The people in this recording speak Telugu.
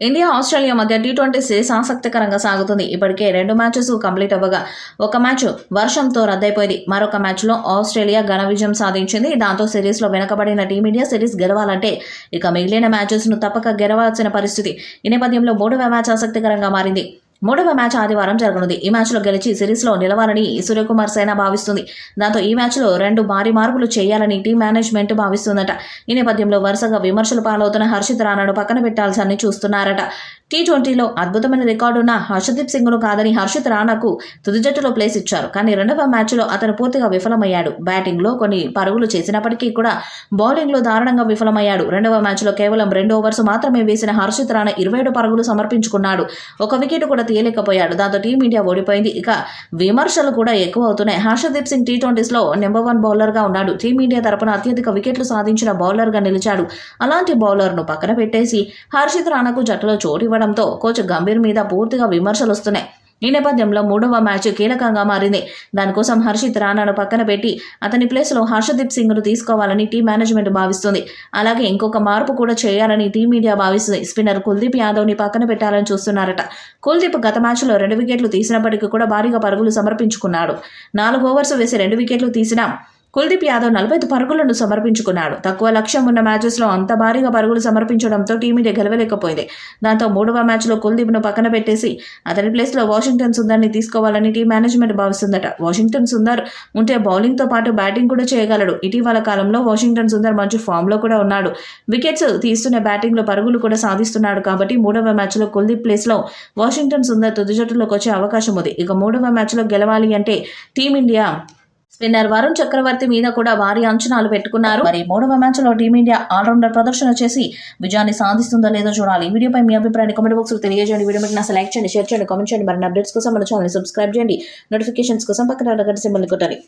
ఇండియా ఆస్ట్రేలియా మధ్య టీ ట్వంటీ సిరీస్ ఆసక్తికరంగా సాగుతుంది. ఇప్పటికే రెండు మ్యాచెస్ కంప్లీట్ అవ్వగా ఒక మ్యాచ్ వర్షంతో రద్దయిపోయింది. మరొక మ్యాచ్లో ఆస్ట్రేలియా ఘన విజయం సాధించింది. దాంతో సిరీస్లో వెనకబడిన టీమిండియా సిరీస్ గెలవాలంటే ఇక మిగిలిన మ్యాచెస్ను తప్పక గెలవాల్సిన పరిస్థితి. ఈ నేపథ్యంలో మూడవ మ్యాచ్ ఆసక్తికరంగా మారింది. మూడవ మ్యాచ్ ఆదివారం జరగనుంది. ఈ మ్యాచ్లో గెలిచి సిరీస్లో నిలవాలని సూర్యకుమార్ సేన భావిస్తుంది. దాంతో ఈ మ్యాచ్లో రెండు భారీ మార్పులు చేయాలని టీం మేనేజ్మెంట్ భావిస్తుందట. ఈ నేపథ్యంలో వరుసగా విమర్శలు పాలవుతున్న హర్షిత్ రానాను పక్కన పెట్టాల్సని చూస్తున్నారట. టీ ట్వంటీలో అద్భుతమైన రికార్డున్న హర్షదీప్ సింగ్ను కాదని హర్షిత్ రానాకు తుది జట్టులో ప్లేస్ ఇచ్చారు. కానీ రెండవ మ్యాచ్లో అతను పూర్తిగా విఫలమయ్యాడు. బ్యాటింగ్లో కొన్ని పరుగులు చేసినప్పటికీ కూడా బౌలింగ్లో దారుణంగా విఫలమయ్యాడు. రెండవ మ్యాచ్లో కేవలం రెండు ఓవర్స్ మాత్రమే వేసిన హర్షిత్ రాణా ఇరవై ఏడు పరుగులు సమర్పించుకున్నాడు. ఒక వికెట్ కూడా తీయలేకపోయాడు. దాంతో టీమిండియా ఓడిపోయింది. ఇక విమర్శలు కూడా ఎక్కువ అవుతున్నాయి హర్షదీప్ సింగ్ టీ ట్వంటీస్లో నెంబర్ వన్ బౌలర్గా ఉన్నాడు. టీమిండియా తరపున అత్యధిక వికెట్లు సాధించిన బౌలర్గా నిలిచాడు. అలాంటి బౌలర్ను పక్కన పెట్టేసి హర్షిత్ రాణాకు జట్టులో చోటు ఇవ్వడంతో కోచ్ గంభీర్ మీద పూర్తిగా విమర్శలు వస్తున్నాయి. ఈ నేపథ్యంలో మూడవ మ్యాచ్ కీలకంగా మారింది. దానికోసం హర్షిత్ రాణాను పక్కన పెట్టి అతని ప్లేస్లో హర్షదీప్ సింగ్ను తీసుకోవాలని టీం మేనేజ్మెంట్ భావిస్తుంది. అలాగే ఇంకొక మార్పు కూడా చేయాలని టీమిండియా భావిస్తుంది. స్పిన్నర్ కుల్దీప్ యాదవ్ని పక్కన పెట్టాలని చూస్తున్నారట. కుల్దీప్ గత మ్యాచ్లో రెండు వికెట్లు తీసినప్పటికీ కూడా భారీగా పరుగులు సమర్పించుకున్నాడు. నాలుగు ఓవర్స్ వేసి రెండు వికెట్లు తీసినా కుల్దీప్ యాదవ్ నలభై పరుగులను సమర్పించుకున్నాడు. తక్కువ లక్ష్యం ఉన్న మ్యాచెస్లో అంత భారీగా పరుగులు సమర్పించడంతో టీమిండియా గెలవలేకపోయింది. దాంతో మూడవ మ్యాచ్లో కుల్దీప్ను పక్కన పెట్టేసి అతని ప్లేస్లో వాషింగ్టన్ సుందర్ని తీసుకోవాలని టీం మేనేజ్మెంట్ భావిస్తుందట. వాషింగ్టన్ సుందర్ ఉంటే బౌలింగ్తో పాటు బ్యాటింగ్ కూడా చేయగలడు. ఇటీవల కాలంలో వాషింగ్టన్ సుందర్ మంచి ఫామ్లో కూడా ఉన్నాడు. వికెట్స్ తీస్తున్న బ్యాటింగ్లో పరుగులు కూడా సాధిస్తున్నాడు కాబట్టి మూడవ మ్యాచ్లో కుల్దీప్ ప్లేస్లో వాషింగ్టన్ సుందర్ తుది జట్టులోకి వచ్చే అవకాశం ఉంది. ఇక మూడవ మ్యాచ్లో గెలవాలి అంటే టీమిండియా స్పిన్నర్ వరుణ్ చక్రవర్తి మీద కూడా భారీ అంచనాలు పెట్టుకున్నారు. మరి మూడవ మ్యాచ్లో టీమిండియా ఆల్రౌండర్ ప్రదర్శన చేసి విజయాన్ని సాధిస్తుందో లేదో చూడాలి. ఈ వీడియోపై మీ అభిప్రాయాన్ని కామెంట్ బాక్స్లో తెలియజేయండి. వీడియో మీకు లైక్ చేయండి షేర్ చేయండి కామెంట్ చేయండి. మరిన్ని అప్డేట్స్ కోసం మన ఛానల్ సబ్స్క్రైబ్ చేయండి. నోటిఫికేషన్స్ కోసం పక్కన సింబల్ కొట్టాలి.